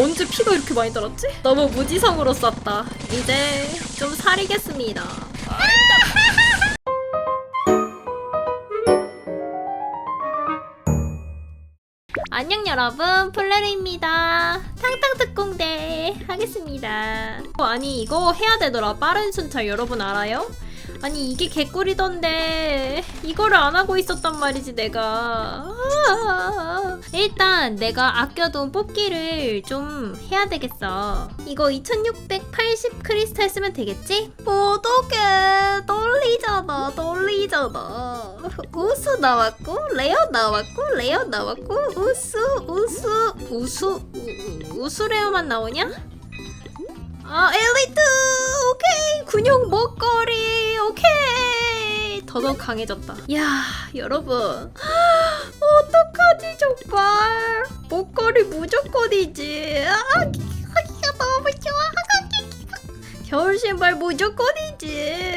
언제 피가 이렇게 많이 달았지? 너무 무지성으로 썼다. 이제 좀 사리겠습니다. 안녕 여러분 플레르입니다 탕탕특공대 하겠습니다 어, 아니 이거 해야 되더라 빠른 순찰 여러분 알아요? 아니 이게 개꿀이던데. 이거를 안 하고 있었단 말이지 내가. 아, 일단 내가 아껴둔 뽑기를 좀 해야 되겠어. 이거 2680 크리스탈 쓰면 되겠지? 어떡해. 떨리잖아 떨리잖아. 우수 나왔고 레어 나왔고 레어 나왔고 우수 우수 우수 우- 우수 레어만 나오냐? 아 엘리트 오케이. 군용 먹거리 오케이. 더더욱 강해졌다. 야 여러분. 어떡하지 정말 먹거리 무조건이지. 아 겨울 신발 무조건이지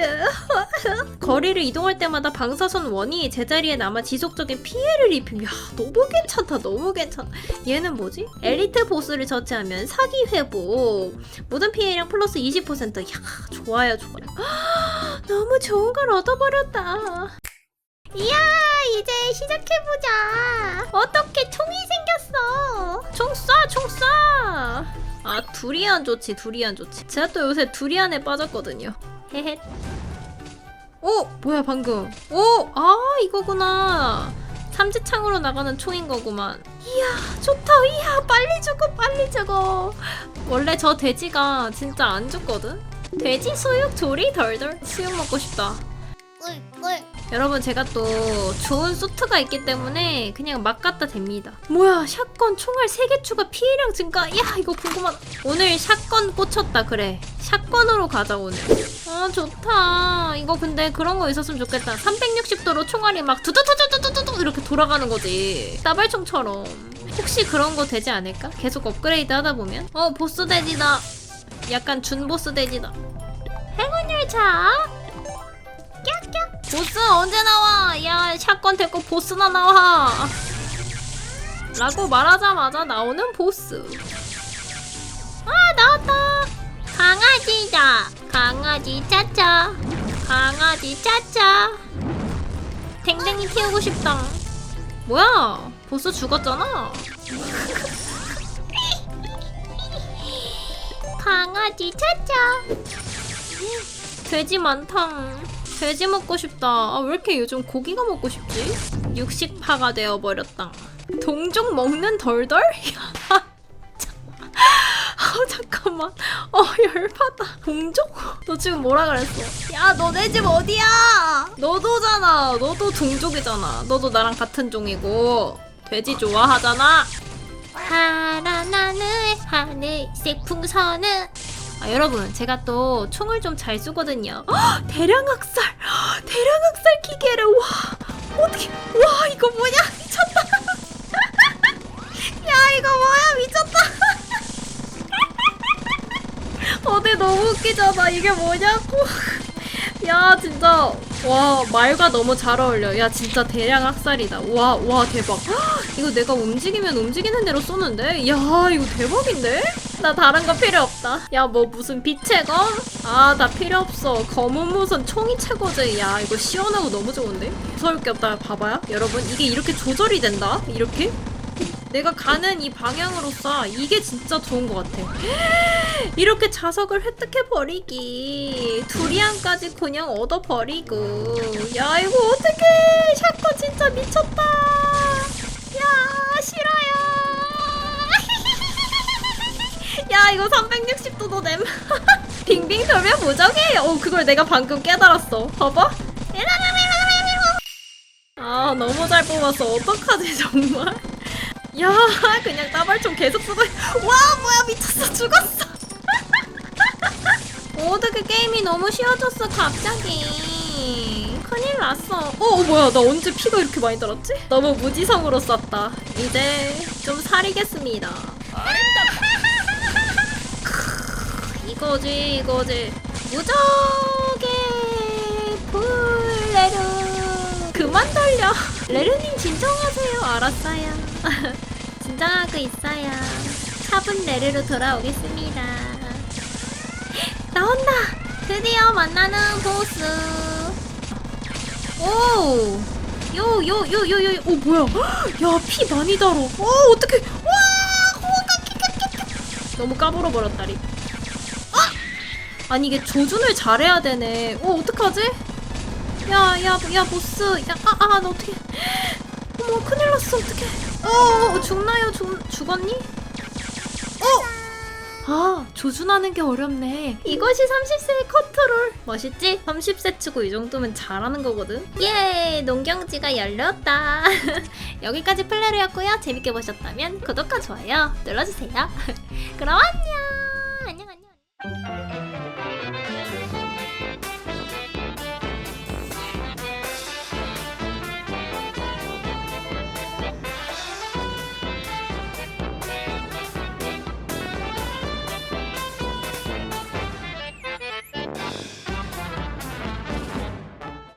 거리를 이동할 때마다 방사선 원이 제자리에 남아 지속적인 피해를 입힘 야 너무 괜찮다 너무 괜찮아 얘는 뭐지? 엘리트 보스를 처치하면 사기 회복 모든 피해량 플러스 20%. 야, 좋아요, 좋아요. 너무 좋은 걸 얻어버렸다. 이야, 이제 시작해보자. 어떻게 총이 생겼어? 총 쏴, 총 쏴. 아, 두리안 좋지, 두리안 좋지. 제가 또 요새 두리안에 빠졌거든요. 헤헤. 오, 뭐야, 방금. 오, 아, 이거구나. 삼지창으로 나가는 총인 거구만. 이야, 좋다. 이야, 빨리 죽어, 빨리 죽어. 원래 저 돼지가 진짜 안 죽거든? 돼지 수육 조리 덜덜 수육 먹고 싶다. 꿀꿀 여러분 제가 또 좋은 수트가 있기 때문에 그냥 막 갖다 댑니다. 뭐야 샷건 총알 3개 추가 피해량 증가. 야 이거 궁금하다. 오늘 샷건 꽂혔다 그래. 샷건으로 가자 오늘. 아 좋다. 이거 근데 그런 거 있었으면 좋겠다. 360도로 총알이 막 두두두두두두두 이렇게 돌아가는 거지. 따발총처럼. 혹시 그런 거 되지 않을까? 계속 업그레이드 하다 보면. 어 보스 돼지다. 약간 준 보스 돼지다. 행운 열차. 보스 언제 나와? 야 샷건 데리고 보스나 나와. 라고 말하자마자 나오는 보스. 아 나왔다. 강아지다. 강아지 짜짜. 강아지 짜짜. 댕댕이 피우고 싶다. 뭐야? 보스 죽었잖아. 강아지 짜짜. 돼지 많다. 돼지 먹고 싶다. 아, 왜 이렇게 요즘 고기가 먹고 싶지? 육식파가 되어버렸다. 동족 먹는 덜덜? 아, 잠깐만. 어, 열받아. 동족? 너 지금 뭐라 그랬어? 야, 너네 집 어디야? 너도잖아. 너도 동족이잖아. 너도 나랑 같은 종이고. 돼지 좋아하잖아. 파란 하늘, 하늘색 풍선은 아, 여러분, 제가 또 총을 좀 잘 쏘거든요. 헉, 대량 학살! 헉, 대량 학살 기계를, 와! 어떻게, 와, 이거 뭐냐? 미쳤다! 야, 이거 뭐야? 미쳤다! 어제 너무 웃기잖아. 이게 뭐냐고. 야, 진짜. 와, 말과 너무 잘 어울려. 야, 진짜 대량 학살이다. 와, 와, 대박. 헉, 이거 내가 움직이면 움직이는 대로 쏘는데? 야, 이거 대박인데? 나 다른 거 필요 없다. 야, 뭐 무슨 빛의 검? 아, 나 필요 없어. 검은 무슨 총이 최고지. 야, 이거 시원하고 너무 좋은데? 무서울 게 없다. 봐봐요. 여러분, 이게 이렇게 조절이 된다. 이렇게? 내가 가는 이 방향으로 쏴. 이게 진짜 좋은 것 같아. 이렇게 자석을 획득해 버리기. 두리안까지 그냥 얻어 버리고. 야, 이거 어떡해. 샷건 진짜 미쳤다. 야, 싫어요. 야, 이거 360도도 냄. 빙빙 돌면 무적해. 어, 그걸 내가 방금 깨달았어. 봐봐. 아, 너무 잘 뽑았어. 어떡하지, 정말. 야, 그냥 따발총 계속 쓰고. 와, 뭐야, 미쳤어. 죽었어. 어떻게 게임이 너무 쉬워졌어, 갑자기. 큰일 났어. 어, 어, 뭐야, 나 언제 피가 이렇게 많이 달았지? 너무 무지성으로 썼다. 이제 좀 사리겠습니다. 이거지, 이거지. 무적의 불레르. 그만 돌려. 레르님 진정하세요. 알았어요. 진정하고 있어요. 4분 내리로 돌아오겠습니다. 나온다! 드디어 만나는 보스! 오! 요, 요, 요, 요, 요, 오, 뭐야? 야, 피 많이 달어. 어, 어떡해. 와! 너무 까불어 버렸다리. 아! 아니, 이게 조준을 잘해야 되네. 어, 어떡하지? 야, 야, 야, 보스. 야, 아, 아, 나 어떡해. 어머, 큰일 났어. 어떡해. 어, 어, 죽나요? 죽, 죽었니? 어! 아, 조준하는 게 어렵네. 이것이 30세의 컨트롤. 멋있지? 30세 치고 이 정도면 잘하는 거거든. 예, 농경지가 열렸다. 여기까지 플레르였고요. 재밌게 보셨다면 구독과 좋아요 눌러주세요. 그럼 안녕. 안녕, 안녕.